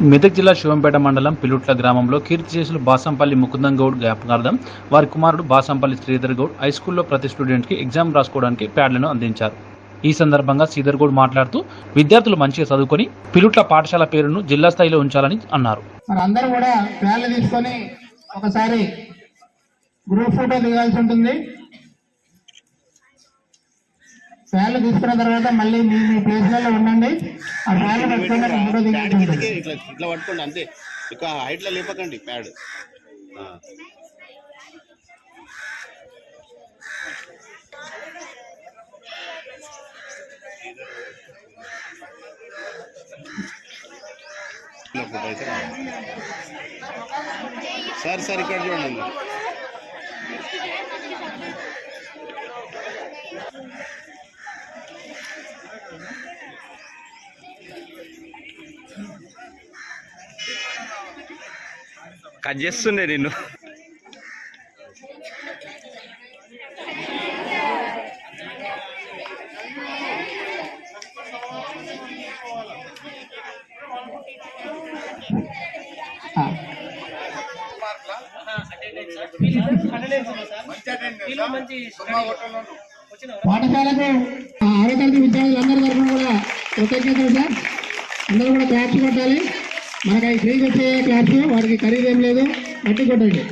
మెదక్ జిల్లా శివంపేట మండలం పిలుట్ల గ్రామంలో కీర్తిశేషులు బాసంపల్లి ముకుందం గౌడ్ జ్ఞాపకార్థం వారి కుమారుడు బాసంపల్లి శ్రీధర్ గౌడ్ హై స్కూల్లో ప్రతి స్టూడెంట్కి ఎగ్జామ్ రాసుకోవడానికి ప్యాడ్లను అందించారు. ఈ సందర్భంగా శ్రీధర్ గౌడ్ మాట్లాడుతూ విద్యార్థులు మంచిగా చదువుకొని పిలుట్ల పాఠశాల పేరును జిల్లా స్థాయిలో ఉంచాలని అన్నారు. అందరూ కూడా తీసుకొని ఒకసారి గ్రూప్ ఫోటో దిగాల్సి ఉంటుంది. ప్యాన్లు తీసుకున్న తర్వాత మళ్ళీ మీ మీ ప్లేస్లలో ఉండండి. ఆ ప్యాన్లు పెట్టుకుని అక్కడ ఫోటో ఇట్లా ఇట్లా పట్టుకోండి అంతే. ఇక హైట్లో లేపకండి ప్యాడ్. సార్ సార్ ఇక్కడ చూడండి. కట్ చేస్తుండే నిన్ను. పాఠశాలకు ఆ ఆరోగ్య విద్యార్థులందరి తరఫున కూడా కృతజ్ఞతలు సార్. అందరూ కూడా క్లాప్స్ కొట్టాలి మనకు అవి ఫ్రీగా వచ్చే క్లాప్స్ వాడికి ఖరీదేం లేదు. అట్టి కొట్టండి.